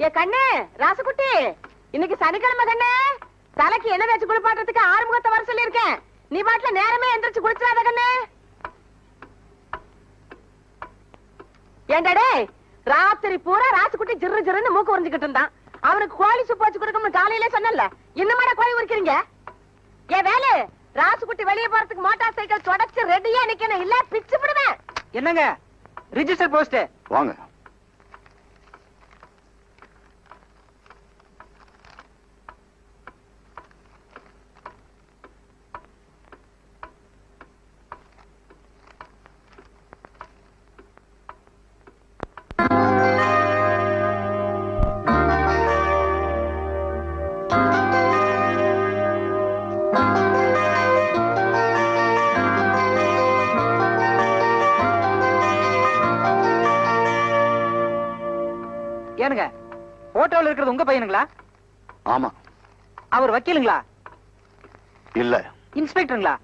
ஏ கண்ணு ராசுகுட்டி இன்னைக்கு சனிக்கிழமை கண்ணு. தலைக்கு என்ன தேய்ச்சி குளிப்பாட்டுறதுக்கு ஆறுமுகத்தை வர சொல்லியிருக்கேன். நீ பாட்டுல நேரமே எந்திரிச்சு குளிச்சிடாத கண்ணு. ஏண்டா டேய் ராத்திரி பூரா ராசுகுட்டி ஜிரு ஜிருன்னு மூக்கு உறிஞ்சுக்கிட்டு இருந்தான். அவனுக்கு கோழி சுப்பு வச்சு கொடுக்கணும்னு காலையிலே சொன்னல இன்னுமாடா கோழி உரிக்கிறீங்க? ஏ வேலு ராசுகுட்டி வெளியே போறதுக்கு மோட்டார் சைக்கிள் தொடச்சு ரெடியா நிக்கணும். இல்ல பிச்சு விடுவேன் என்னங்க? ரிஜிஸ்டர் போஸ்ட் வாங்க. போட்டோல இருக்கிறது உங்க பையனுங்களா? ஆமா. அவர் வக்கீலுங்களா? இல்ல. இன்ஸ்பெக்டருங்களா?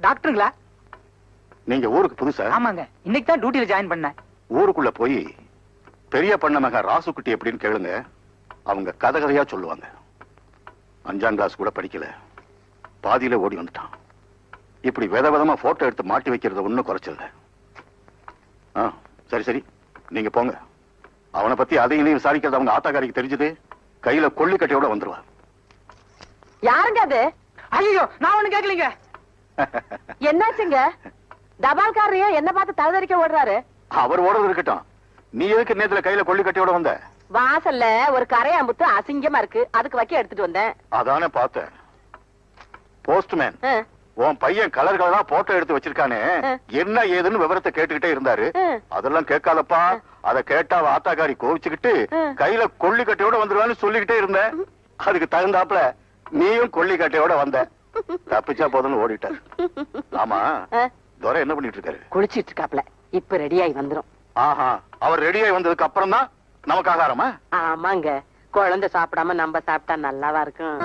டாக்டருங்களா? நீங்க ஊருக்கு புதுசா? ஆமாங்க. இன்னைக்கு தான் டியூட்டில ஜாயின் பண்ணேன். ஊருக்குள்ள போய் பெரிய பண்ண மக ராசுக்குட்டி எப்படின்னு கேளுங்க. அவங்க கதை கதையா சொல்லுவாங்க. அஞ்சாம் கிளாஸ் கூட படிக்கல. பாதியில ஓடி வந்துட்டான். இப்படி வித விதமா போட்டோ எடுத்து மாட்டி வைக்கிறது ஒண்ணும் குறைச்சல ஆ சரி சரி. நீங்க போங்க. அவனை பத்தி அதையும் இதையும் விசாரிக்கிறது அவங்க ஆத்தாக்காரிக்கு தெரிஞ்சது. கையில கொள்ளிக்கட்டையோட வந்துருவா. யாருங்க அது? ஐயோ நான் ஒண்ணு கேட்கலீங்க என்னாச்சுங்க? தபால்காரரையும் என்ன பார்த்து தகுதறிக்க ஓடுறாரு? அவர் ஓடுறது இருக்கட்டும். நீ எதுக்கு நேத்துல கையில கொள்ளிக்கட்டையோட வந்த? வாசல்ல ஒரு கரையாம்புத்து அசிங்கமா இருக்கு. அதுக்கு வைக்க எடுத்துட்டு வந்தேன். அதானே பார்த்தேன். போஸ்ட்மேன் உன் பையன் கலர் கலரா போட்டோ எடுத்து வச்சிருக்கானே. என்ன ஏதுன்னு விவரத்தை கேட்டுக்கிட்டே இருந்தாரு. அதெல்லாம் கேட்காதப்பா. அத கேட்டா அவ ஆத்தாக்காரி கோவிச்சுக்கிட்டு. கையில கொள்ளிக்கட்டையோட வந்துருவான்னு சொல்லிக்கிட்டே இருந்தேன். அதுக்கு தகுந்தாப்புல நீயும் கொள்ளிக்கட்டையோட வந்த. தப்பிச்சா போதும்னு ஓடிட்டார் ஆமா. துரை என்ன பண்ணிட்டு இருக்காரு? குளிச்சிட்டு இருக்காப்ல இப்ப ரெடியாகி வந்துரும். ஆஹா. அவர் ரெடியாகி வந்ததுக்கு அப்புறம் தான் நமக்கு ஆகாரமா? ஆமாங்க. குழந்தை சாப்பிடாம நம்ம சாப்பிட்டா நல்லாவா இருக்கும்?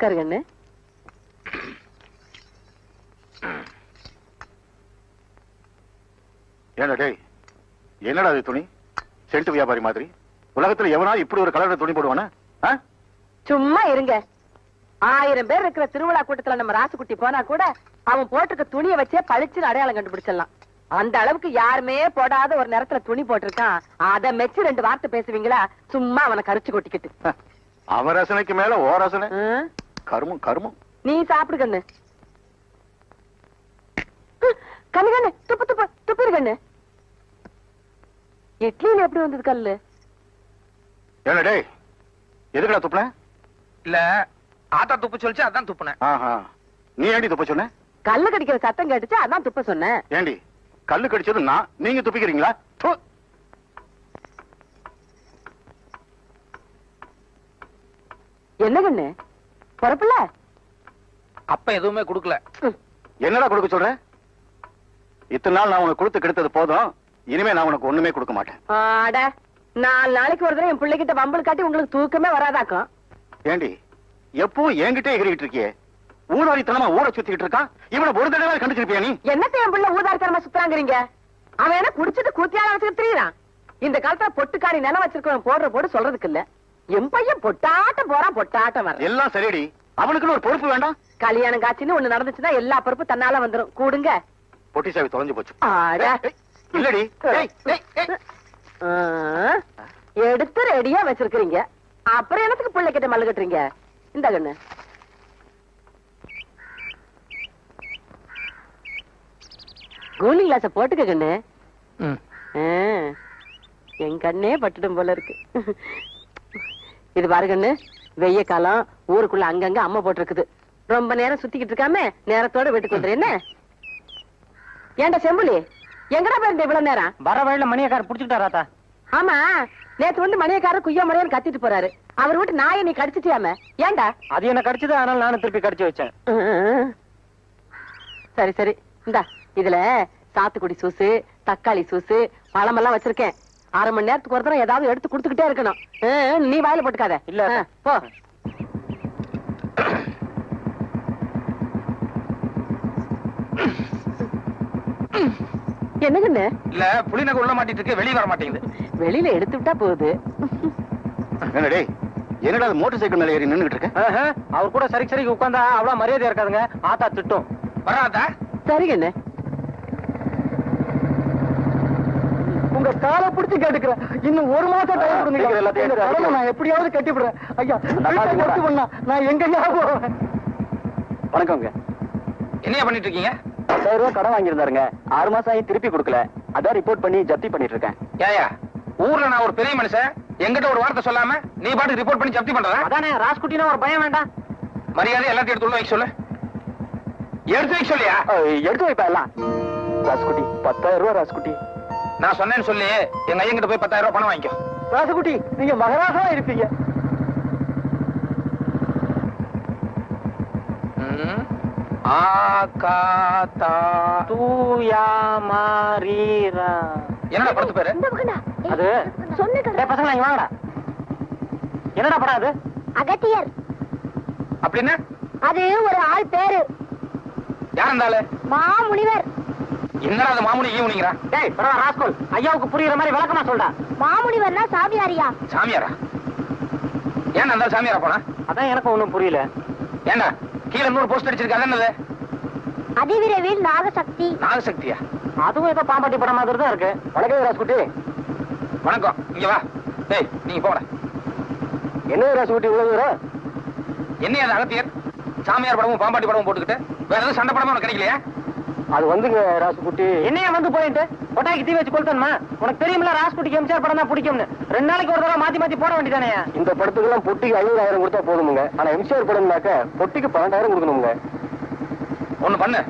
கண்ணு ஏன்டா டேய் என்னடா அது துணி சென்ட் வியாபாரி மாதிரி உலகத்துல எவனா இப்படி ஒரு கலர்ல துணி போடுவானா ஆ? சும்மா இருங்க ஆயிரம் பேர் இருக்கிற திருவிழா கூட்டத்துல நம்ம ராசுகுட்டி போனா கூட அவன் போட்டிருக்க துணியை வச்சே பளிச்சுன்னு அடையாளம் கண்டுபிடிச்சிடலாம் அந்த அளவுக்கு யாருமே போடாத ஒரு நேரத்துல துணி போட்டிருக்கான் அத மெச்சு ரெண்டு வார்த்தை பேசுவீங்களா சும்மா அவனை கரிச்சு கொட்டிக்கிட்டு அவன் ரசனைக்கு மேல ஓ ரசனை ம்? கருமம் கருமம். நீ சாப்பிடு கண்ணு. கண்ணு கண்ணு துப்பு துப்பு துப்பிரு கண்ணு. இட்லியில எப்படி வந்தது கல்லு? ஏன்டா டேய் எதுக்குடா துப்புன? இல்ல ஆத்தா துப்பு சொல்லிச்சு அதான் துப்புனேன். ஆஹா நீ ஏண்டி துப்ப சொன்ன? கல்லு கடிக்கிற சத்தம் கேட்டுச்சு அதான் துப்ப சொன்னேன் ஏண்டி கல்லு கடிச்சது நான் நீங்க துப்பிக்கிறீங்களா? ப்பு. என்ன கண்ணு? பொறப்புல? அப்ப எதுவுமே கொடுக்கல. என்னடா கொடுக்க சொல்ற? இத்தனை நாள் நான் உனக்கு கொடுத்து கெடுத்தது போதும். இனிமே நான் உனக்கு ஒண்ணுமே கொடுக்க மாட்டேன். நாலு நாளைக்கு ஒரு தடவை என் பிள்ளைகிட்ட வம்பல் காட்டி உங்களுக்கு தூக்கமே வராதாக்கும். ஏண்டி எப்பவும் என்கிட்ட எகிரிட்டு இருக்கியே? ஊதாரித்தனமா ஊரை சுத்திக்கிட்டு இருக்கான்? இவனை ஒரு தடவை கண்டுச்சிருப்பியா நீ? என்னத்த என் பிள்ளை ஊதாரித்தனமா சுத்துறாங்கிறீங்க? அவன் என்ன குடிச்சிட்டு கூத்தியால வச்சுட்டு திரியுறான்? இந்த காலத்துல பொட்டுக்காரி நிலம் வச்சிருக்கவன் போடுற போடு சொல்றதுக்கு இல்ல. என் பையன் பொட்டாட்டம் போறான் பொட்டாட்டம் வர எல்லாம் சரிடி. அவனுக்குன்னு ஒரு பொறுப்பு வேண்டாம். கல்யாணம் காட்சின்னு ஒண்ணு நடந்துச்சுன்னா எல்லா பொறுப்பும் தன்னால வந்துரும். கூடுங்க. பொட்டி சாவி தொலைஞ்சு போச்சு. இல்லடி. ஏய், ஏய், ஏய். ஆ, எடுத்து ரெடியா வச்சிருக்கீங்க அப்புறம் என்னத்துக்கு பிள்ளை கிட்ட மல்லு கட்டுறீங்க இந்த கண்ணு. கூலிங் கிளாஸ போட்டுக்க கண்ணு. என் கண்ணே பட்டுடும் போல இருக்கு. இது பாரு கண்ணு வெய்ய காலம் ஊருக்குள்ள அங்கங்க அம்மா போட்டிருக்குது. ரொம்ப நேரம் சுத்திக்கிட்டு இருக்காம நேரத்தோட வீட்டுக்கு வந்துரு என்ன? ஏன்டா செம்புலி? எங்கடா போயிருந்த இவ்வளவு நேரம்? வர வழியில மணியக்கார புடிச்சுட்டாராத்தா ஆமா நேத்து வந்து மணியக்காரர் குய்யோ மணியன்னு கத்திட்டு போறாரு. அவர் வீட்டு நாயை நீ கடிச்சிட்டியாம? ஏன்டா அது என்ன கடிச்சது அதனால நானும் திருப்பி கடிச்சு வச்சேன். சரி சரி. இந்தா இதுல சாத்துக்குடி சூசு தக்காளி சூசு பழமெல்லாம் வச்சிருக்கேன். அரை மணி நேரத்துக்கு ஒரு தடவை ஏதாவது எடுத்து கொடுத்துக்கிட்டே இருக்கணும். நீ வாயில போட்டுக்காத. இல்ல. போ. என்னங்கண்ணு இல்ல புளிநகை உள்ள மாட்டிட்டு இருக்கு வெளிய வர மாட்டேங்குது. வெளியில எடுத்து விட்டா போகுது. என்னடா டேய் என்னடா மோட்டார் சைக்கிள் மேல ஏறி நின்னுகிட்டு இருக்க? அவர் கூட சரி சரிக்கு உட்காந்தா அவ்வளவு மரியாதை இருக்காதுங்க. ஆத்தா திட்டும். வராதா சரிங்கண்ணு உங்க காலை புடிச்சு கேட்டுக்கிறேன். இன்னும் ஒரு மாசம் டைம் கொடுங்க. எல்லாத்தையும். நான் எப்படியாவது கட்டி விடுறேன் ஐயா கட்டி பண்ணா நான் எங்க ஞாபகம் வணக்கங்க என்னையா பண்ணிட்டு இருக்கீங்க? பத்தாயிரம் ரூபாய் கடன் வாங்கியிருந்தாருங்க. ஆறு மாசம் ஆகி திருப்பி கொடுக்கல. அதான் ரிப்போர்ட் பண்ணி ஜப்தி பண்ணிட்டு இருக்கேன். ஏயா ஊர்ல நான் ஒரு பெரிய மனுஷன். என்கிட்ட ஒரு வார்த்தை சொல்லாம நீ பாட்டுக்கு ரிப்போர்ட் பண்ணி ஜப்தி பண்றதா? அதானே ராஸ்குட்டினா ஒரு பயம் வேண்டாம். மரியாதை எல்லாத்தையும் எடுத்து உள்ள வைக்க சொல்லு. எடுத்து வைக்க சொல்லியா? எடுத்து வைப்பா எல்லாம். ராஸ்குட்டி பத்தாயிரம் ரூபாய் ராஸ்குட்டி. நான் சொன்னேன்னு சொல்லி எங்க ஐயன் கிட்ட போய் பத்தாயிரம் ரூபாய் பணம் வாங்கிக்கோ. ராசுகுட்டி நீங்க மகராசா இருப்பீங்க. ஆ கா தா தூயா மாரீரா என்னடா படத்து பேரு? அது? டேய் பசங்களா இங்க வாங்கடா. என்னடா படம் அது? அகத்தியர். அப்படின்னா அது ஒரு ஆள் பேரு. யார் ஆளு? மாமுனிவர். என்னடா அது மாமுனி ஈவுனிங்கிறா டேய் பரவா ராஸ்கோல். ஐயாவுக்கு புரியுற மாதிரி விளக்கமா சொல்டா மாமுனிவர்னா சாமியாரியா? சாமியாரா? ஏன் அந்த சாமியாரா போனா? அதான் எனக்கு ஒண்ணும் புரியல. ஏண்டா கீழே நூறு போஸ்ட் அடிச்சிருக்க அது என்னது? அதிவிரைவில் நாகசக்தி. நாகசக்தியா? அதுவும் ஏதோ பாம்பாட்டி படம் மாதிரி தான் இருக்கு. வணக்கம் ராஸ்குட்டி வணக்கம். இங்க வா. டேய் நீங்க போட என்ன ராஸ்குட்டி இவ்வளவு தூரம்? என்ன அகத்தியர்? சாமியார் படமும் பாம்பாட்டி படமும் போட்டுக்கிட்டு? வேற எதுவும் சண்டை படமும் உனக்கு கிடைக்கலையா? அது வந்துங்க ராசுகுட்டி என்னைய வந்து போயிட்டு கொட்டாய்க்கு தீ வச்சு கொளுத்தணுமா? உனக்கு தெரியுமில்ல ராசுகுட்டிக்கு எம்ஜிஆர் படம் தான் பிடிக்கும்னு. ரெண்டு நாளைக்கு ஒரு தடவை மாத்தி மாத்தி போட வேண்டியதானே இந்த படத்துக்கெல்லாம் பொட்டிக்கு ஐநூறாயிரம் கொடுத்தா போதுமுங்க. ஆனா எம்சிஆர் படம்னாக்க பொட்டிக்கு பன்னெண்டாயிரம் கொடுக்கணுங்க ஒண்ணு பண்ணு.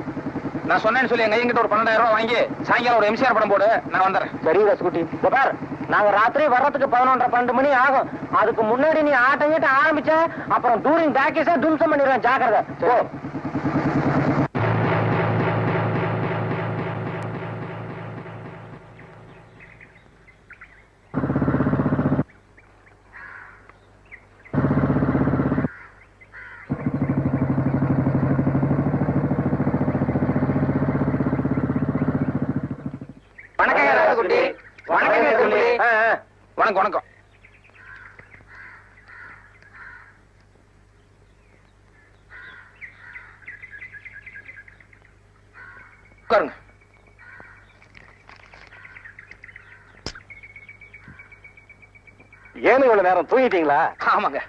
நான் சொன்னேன்னு சொல்லி எங்க ஐயன் கிட்ட ஒரு பன்னெண்டாயிரம் ரூபாய் வாங்கி சாயங்காலம் ஒரு எம்சிஆர் படம் போடு நான் வந்துடுறேன் சரி ராஸ்குட்டி இந்த பார் நாங்க ராத்திரி வர்றதுக்கு பதினொன்றரை பன்னெண்டு மணி ஆகும். அதுக்கு முன்னாடி நீ ஆட்டம் கிட்ட ஆரம்பிச்ச அப்புறம் டூரிங் டாக்கீஸா தும்சம் பண்ணிடுவேன். ஜாக்கிரதை. வணக்கம் வணக்கம். உட்காருங்க. ஏன்னு இவ்வளவு நேரம் தூங்கிட்டீங்களா? ஆமாங்க.